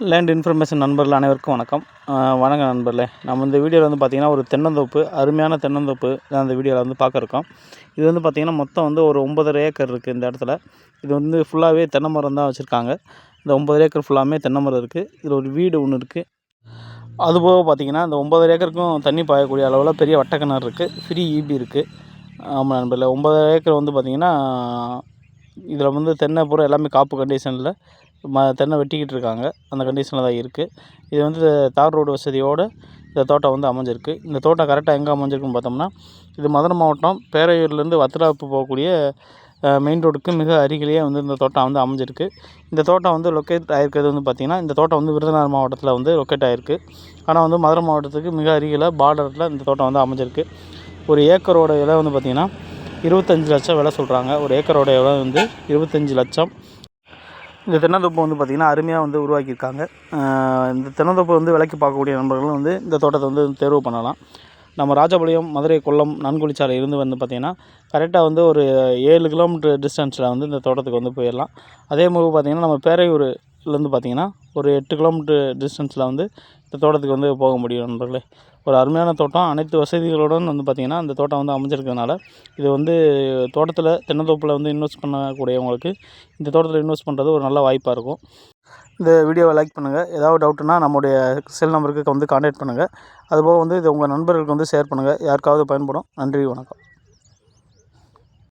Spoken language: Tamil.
லேண்ட் இன்ஃபர்மேஷன் நண்பர்கள் அனைவருக்கும் வணக்கம். அஹ் வணக்கம் நண்பர்களே. நம்ம இந்த வீடியோவில் வந்து பார்த்திங்கன்னா ஒரு தென்னந்தோப்பு அருமையான தென்னந்தோப்பு தான் அந்த வீடியோவில் வந்து பார்க்க இருக்கோம். இது வந்து பார்த்திங்கன்னா மொத்தம் வந்து ஒரு ஒன்பதரை ஏக்கர் இருக்குது இந்த இடத்துல. இது வந்து ஃபுல்லாகவே தென்னை மரம் தான் வச்சுருக்காங்க. இந்த ஒம்பது ஏக்கர் ஃபுல்லாமே தென்னை மரம் இருக்குது இதில் ஒரு வீடு ஒன்று இருக்குது அதுபோக பார்த்திங்கன்னா இந்த ஒன்பது ஏக்கருக்கும் தண்ணி பாயக்கூடிய அளவில் பெரிய வட்டக்கிணறு இருக்குது ஃப்ரீ ஈபி இருக்குது ஆமாம் நண்பர்களே ஒன்பது ஏக்கர் வந்து பார்த்திங்கன்னா இதில் வந்து தென்னை பூரா எல்லாமே காப்பு கண்டிஷனில் ம தென்னை வெட்டிக்கிட்டு இருக்காங்க. அந்த கண்டிஷனில் தான் இருக்குது இது வந்து தார் ரோடு வசதியோடு இந்த தோட்டம் வந்து அமைஞ்சிருக்கு. இந்த தோட்டம் கரெக்டாக எங்கே அமைஞ்சிருக்குன்னு பார்த்தோம்னா இது மதுரை மாவட்டம் பேரையூர்லேருந்து வத்திராப்பு போகக்கூடிய மெயின் ரோடுக்கு மிக அருகிலேயே வந்து இந்த தோட்டம் வந்து அமைஞ்சிருக்கு. இந்த தோட்டம் வந்து லொக்கேட் ஆகிருக்கிறது வந்து பார்த்திங்கன்னா இந்த தோட்டம் வந்து விருதுநகர் மாவட்டத்தில் வந்து லொக்கேட் ஆகிருக்கு ஆனால் வந்து மதுரை மாவட்டத்துக்கு மிக அருகில் பார்டரில் இந்த தோட்டம் வந்து அமைஞ்சிருக்கு. ஒரு ஏக்கரோட விலை வந்து பார்த்திங்கன்னா இருபத்தஞ்சி லட்சம் விலை சொல்கிறாங்க ஒரு ஏக்கரோட விலை வந்து இருபத்தஞ்சி லட்சம். இந்த தென்னந்தோப்பு வந்து பார்த்திங்கன்னா அருமையாக வந்து உருவாக்கியிருக்காங்க. இந்த தென்னந்தோப்பு வந்து விலைக்கு பார்க்கக்கூடிய நண்பர்களும் வந்து இந்த தோட்டத்தை வந்து தேர்வு பண்ணலாம். நம்ம ராஜபாளையம் மதுரை கொல்லம் நன்கொழிச்சாலை இருந்து வந்து பார்த்திங்கன்னா கரெக்டாக வந்து ஒரு ஏழு கிலோமீட்டர் டிஸ்டன்ஸில் வந்து இந்த தோட்டத்துக்கு வந்து போயிடலாம் அதே மாதிரி பார்த்திங்கன்னா நம்ம பேரையூர்லேருந்து பார்த்திங்கன்னா ஒரு எட்டு கிலோமீட்டர் டிஸ்டன்ஸில் வந்து இந்த தோட்டத்துக்கு வந்து போக முடியும் நண்பர்களே. ஒரு அருமையான தோட்டம். அனைத்து வசதிகளுடன் வந்து பார்த்திங்கன்னா இந்த தோட்டம் வந்து அமைஞ்சிருக்கிறதுனால இது வந்து தோட்டத்தில் தென்னந்தோப்பில் வந்து இன்வெஸ்ட் பண்ணக்கூடியவங்களுக்கு இந்த தோட்டத்தில் இன்வெஸ்ட் பண்ணுறது ஒரு நல்ல வாய்ப்பாக இருக்கும். இந்த வீடியோவை லைக் பண்ணுங்கள் ஏதாவது டவுட்டுனா நம்முடைய செல் நம்பருக்கு வந்து காண்டாக்ட் பண்ணுங்கள் அதுபோக வந்து இது உங்கள் நண்பர்களுக்கு வந்து ஷேர் பண்ணுங்கள் யாருக்காவது பயன்படும். நன்றி வணக்கம்.